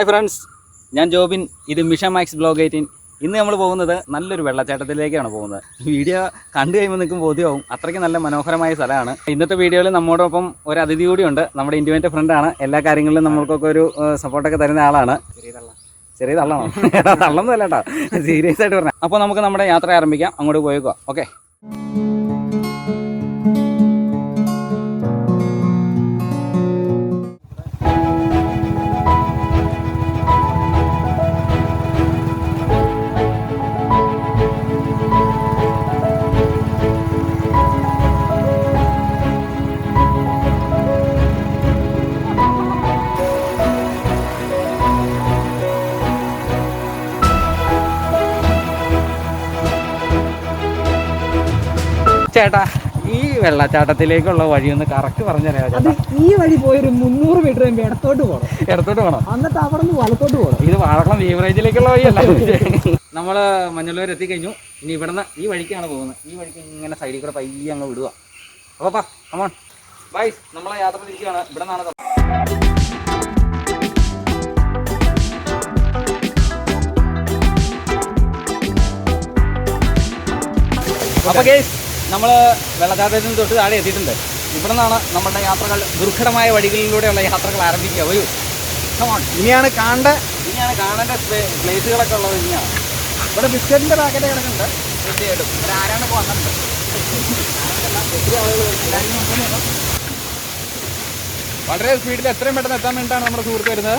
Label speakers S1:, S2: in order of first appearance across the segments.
S1: Hi friends ഞാൻ ജോബിൻ. ഇത് Misha max blog eighteen. ഇന്ന് നമ്മൾ പോകുന്നത് നല്ലൊരു വെള്ളച്ചാട്ടത്തിലേക്കാണ് പോകുന്നത്. വീഡിയോ കണ്ടു കഴിയുമ്പോൾ നിൽക്കും ബോധ്യമാവും. അത്രയ്ക്ക് നല്ല മനോഹരമായ സ്ഥലമാണ്. ഇന്നത്തെ വീഡിയോയിൽ നമ്മോടൊപ്പം ഒരു അതിഥി കൂടിയുണ്ട്. നമ്മുടെ ഇന്റിമേറ്റ് ഫ്രണ്ടാണ് എല്ലാ കാര്യങ്ങളിലും നമ്മൾക്കൊക്കെ ഒരു സപ്പോർട്ടൊക്കെ തരുന്ന ആളാണ്. ചെറിയ തള്ളാണോ? തള്ളൊന്നും അല്ല കേട്ടോ. സീരിയസ് ആയിട്ട് പറഞ്ഞാൽ അപ്പോൾ നമുക്ക് നമ്മുടെ യാത്ര ആരംഭിക്കാം. അങ്ങോട്ട് പോയേക്കുക ഓക്കെ ചേട്ടാ ഈ വെള്ളച്ചാട്ടത്തിലേക്കുള്ള ഒന്ന് കറക്റ്റ് പറഞ്ഞു
S2: അത് ഈ വഴി പോയൊരു മുന്നൂറ് മീറ്റർ കഴിയുമ്പോൾ ഇടത്തോട്ട് പോകണം
S1: ഇടത്തോട്ട് പോകണം
S2: എന്നിട്ട് അവിടെ നിന്ന് വലത്തോട്ട് പോകണം
S1: ഇത് വാഴക്കുളം ബീവറേജിലേക്കുള്ള വഴിയല്ല. നമ്മൾ മഞ്ഞളൂർ എത്തിക്കഴിഞ്ഞു ഇനി ഇവിടുന്ന് ഈ വഴിക്കാണ് പോകുന്നത്. ഈ വഴിക്ക് ഇങ്ങനെ സൈഡിൽ കൂടെ പയ്യെ അങ്ങ് വിടുക. അപ്പോൾ പാ കമോൺ ബൈ നമ്മളെ യാത്ര തിരിക്കുകയാണ്. ഇവിടെ നിന്നാണ് അപ്പൊ കേസ് നമ്മൾ വെള്ളച്ചാട്ടത്തിന് തൊട്ട് താഴെ എത്തിയിട്ടുണ്ട്. ഇവിടെ നിന്നാണ് നമ്മുടെ യാത്രകൾ ദുർഘടമായ വഴികളിലൂടെയുള്ള യാത്രകൾ ആരംഭിക്കുക. വരൂ
S2: ഇനിയാണ് കാണേണ്ട
S1: ഇനിയാണ് കാണേണ്ട പ്ലേസുകളൊക്കെ ഉള്ളത് ഇനിയാണ്.
S2: ഇവിടെ ബിസ്ക്കറ്റിന്റെ പാക്കറ്റ് കിടക്കുന്നുണ്ട്.
S1: തീർച്ചയായിട്ടും. ഇവിടെ ആരാണ് വന്നിട്ടുണ്ട്
S2: വളരെ സ്പീഡിൽ എത്രയും പെട്ടെന്ന് എത്താൻ വേണ്ടിയിട്ടാണ് നമ്മുടെ സുഹൃത്ത് വരുന്നത്.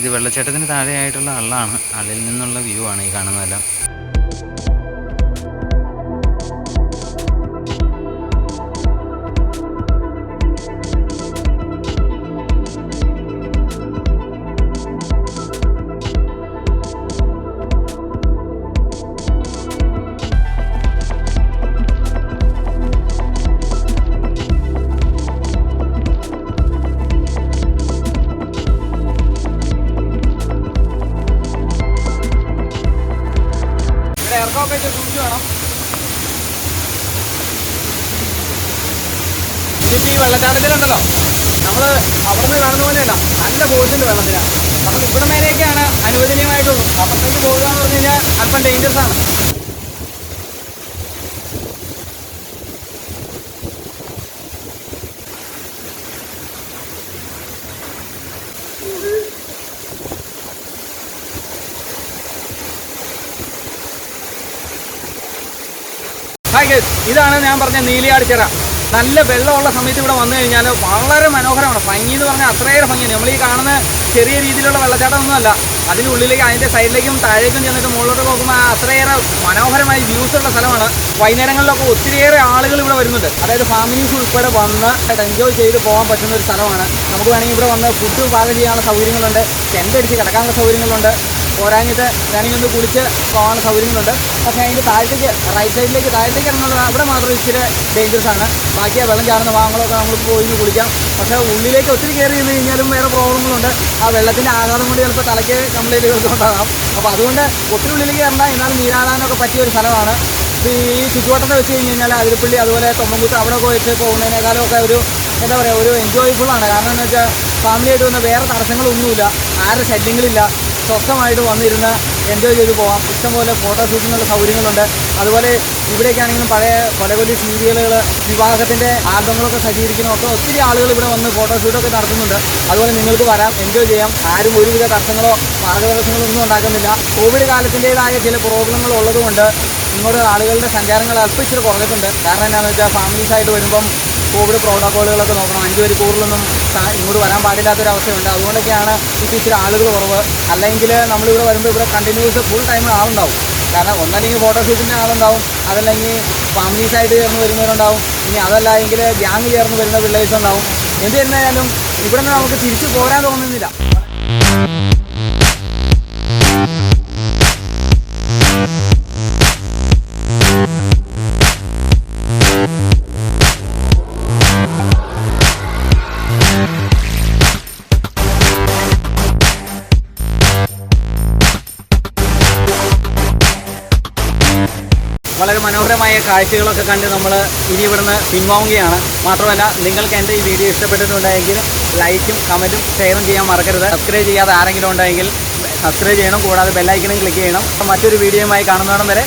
S1: ഇത് വെള്ളച്ചാട്ടത്തിന് താഴെയായിട്ടുള്ള അള്ളാണ്. അള്ളിൽ നിന്നുള്ള വ്യൂ ആണ് ഈ കാണുന്നതെല്ലാം.
S2: ഇവിടെ ആയിട്ട് സൂക്ഷിച്ച് വേണം. ഇതിപ്പോൾ ഈ വെള്ളച്ചാട്ടത്തിലുണ്ടല്ലോ. നമ്മൾ അവിടെ കാണുന്ന പോലെയല്ല നല്ല ഫോഴ്സുണ്ട് വെള്ളത്തിന് നമുക്ക് ഇവിടെ മേലെയൊക്കെയാണ് അനുവദനീയമായിട്ടുള്ളൂ അപ്പുറത്തേക്ക് പോകുക എന്ന് പറഞ്ഞു കഴിഞ്ഞാൽ അല്പം ഡേഞ്ചറസ് ആണ്. ഹായ് ഇതാണ് ഞാൻ പറഞ്ഞ നീലിയാട് ചിറ. നല്ല വെള്ളമുള്ള സമയത്ത് ഇവിടെ വന്നു കഴിഞ്ഞാൽ വളരെ മനോഹരമാണ്. ഭംഗി എന്ന് പറഞ്ഞാൽ അത്രയേറെ ഭംഗിയാണ്. നമ്മൾ ഈ കാണുന്ന ചെറിയ രീതിയിലുള്ള വെള്ളച്ചാട്ടമൊന്നുമല്ല. ഒന്നുമല്ല അതിന്റെ സൈഡിലേക്കും താഴേക്കും ചെന്നിട്ട് മുകളിലോട്ട് നോക്കുമ്പോൾ അത്രയേറെ മനോഹരമായി വ്യൂസ് ഉള്ള സ്ഥലമാണ്. വൈകുന്നേരങ്ങളിലൊക്കെ ഒത്തിരിയേറെ ആളുകൾ ഇവിടെ വരുന്നുണ്ട്. അതായത് ഫാമിലീസ് ഉൾപ്പെടെ വന്ന് എൻജോയ് ചെയ്ത് പോകാൻ പറ്റുന്ന ഒരു സ്ഥലമാണ്. നമുക്ക് വേണമെങ്കിൽ ഇവിടെ വന്ന് ഫുഡ് പാകം ചെയ്യാനുള്ള സൗകര്യങ്ങളുണ്ട്. ടെന്റ് അടിച്ച് കിടക്കാനുള്ള സൗകര്യങ്ങളുണ്ട്. പോരാഞ്ഞിട്ട് വേണമെങ്കിൽ ഒന്ന് കുളിച്ച് പോകാനുള്ള സൗകര്യങ്ങളുണ്ട്. പക്ഷേ അതിന്റെ താഴത്തേക്ക് റൈറ്റ് സൈഡിലേക്ക് താഴത്തേക്ക് ഇറങ്ങുന്നത് അവിടെ മാത്രം ഇച്ചിരി ഡേഞ്ചറസ് ആണ്. ബാക്കി വെള്ളം ചാടുന്ന ഭാഗങ്ങളൊക്കെ നമ്മൾ പോയി കുളിക്കാം. പക്ഷേ ഉള്ളിലേക്ക് ഒത്തിരി കയറി ചെന്ന് കഴിഞ്ഞാലും വേറെ പ്രോബ്ലങ്ങളുണ്ട്. ആ വെള്ളത്തിന്റെ ആഘാതം കൊണ്ട് ചിലപ്പോൾ തലയ്ക്ക് കംപ്ലൈന്റുകളൊക്കെ ഉണ്ടാകാം അപ്പോൾ അതുകൊണ്ട് ഒത്തിരി ഉള്ളിലേക്ക് ഇറങ്ങാൻ എന്നാലും നീരാടാനൊക്കെ പറ്റിയ ഒരു സ്ഥലമാണ്. ഈ ചുറ്റുവട്ടത്തെ വെച്ച് കഴിഞ്ഞ് കഴിഞ്ഞാൽ അതിരപ്പള്ളി അതുപോലെ തൊമ്മൻകുത്ത് അവിടെ പോയിട്ട് പോകുന്നതിനേക്കാളും ഒക്കെ ഒരു എന്താ പറയുക ഒരു എൻജോയ്ഫുള്ളാണ് കാരണം എന്താ വെച്ചാൽ ഫാമിലിയായിട്ട് വന്ന് വേറെ തടസ്സങ്ങളൊന്നുമില്ല. ആരുടെ ശല്യങ്ങളില്ല സ്വസ്ഥമായിട്ട് വന്നിരുന്ന് എൻജോയ് ചെയ്ത് പോകാം ഇഷ്ടംപോലെ ഫോട്ടോ ഷൂട്ടിനുള്ള സൗകര്യങ്ങളുണ്ട്. അതുപോലെ ഇവിടേക്കാണെങ്കിലും പഴയ പല സീരിയലുകൾ വിവാഹത്തിന്റെ ആൽബങ്ങളൊക്കെ സജ്ജീകരിക്കുന്ന ഒക്കെ ഒത്തിരി ആളുകൾ ഇവിടെ വന്ന് ഫോട്ടോഷൂട്ടൊക്കെ നടത്തുന്നുണ്ട്. അതുപോലെ നിങ്ങൾക്ക് വരാം എൻജോയ് ചെയ്യാം. ആരും ഒരുവിധ തടസ്സങ്ങളോ മാർഗതടസ്സങ്ങളോ ഒന്നും ഉണ്ടാക്കുന്നില്ല. കോവിഡ് കാലത്തിന്റെതായ ചില പ്രോബ്ലങ്ങൾ ഉള്ളതുകൊണ്ട് ഇങ്ങോട്ട് ആളുകളുടെ സഞ്ചാരങ്ങൾ അല്പിച്ചിട്ട് കുറഞ്ഞിട്ടുണ്ട്. കാരണം എന്താണെന്ന് വെച്ചാൽ ഫാമിലീസായിട്ട് വരുമ്പം കോവിഡ് പ്രോട്ടോക്കോളുകളൊക്കെ നോക്കണം. അഞ്ച് പേര് കൂടുതലൊന്നും ഇങ്ങോട്ട് വരാൻ പാടില്ലാത്തൊരവസ്ഥയുണ്ട്. അതുകൊണ്ടൊക്കെയാണ് ഇപ്പോൾ ഇച്ചിരി ആളുകൾ കുറവ്. അല്ലെങ്കിൽ നമ്മളിവിടെ വരുമ്പോൾ ഇവിടെ കണ്ടിന്യൂസ് ഫുൾ ടൈം ആളുണ്ടാവും. കാരണം ഒന്നല്ലെങ്കിൽ ഫോട്ടോഷൂട്ടിന്റെ ആളുണ്ടാവും. അതല്ലെങ്കിൽ ഫാമിലീസായിട്ട് ചേർന്ന് വരുന്നവരുണ്ടാവും. ഇനി അതല്ല എങ്കിൽ ഗ്യാങ് ചേർന്ന് വരുന്ന പിള്ളേഴ്സ് ഉണ്ടാവും എന്ത് തന്നെയായാലും ഇവിടെ നിന്ന് നമുക്ക് തിരിച്ചു പോരാൻ തോന്നുന്നില്ല. വളരെ മനോഹരമായ കാഴ്ചകളൊക്കെ കണ്ട് നമ്മൾ ഇനി ഇവിടുന്ന് പിൻവാങ്ങുകയാണ്. മാത്രമല്ല നിങ്ങൾക്ക് എന്റെ ഈ വീഡിയോ ഇഷ്ടപ്പെട്ടിട്ടുണ്ടെങ്കിൽ ലൈക്കും കമന്റും ഷെയറും ചെയ്യാൻ മറക്കരുത്. സബ്സ്ക്രൈബ് ചെയ്യാതെ ആരെങ്കിലും ഉണ്ടെങ്കിൽ സബ്സ്ക്രൈബ് ചെയ്യണം. കൂടാതെ ബെല്ലൈക്കണും ക്ലിക്ക് ചെയ്യണം. മറ്റൊരു വീഡിയോയുമായി കാണുന്നതിടം വരെ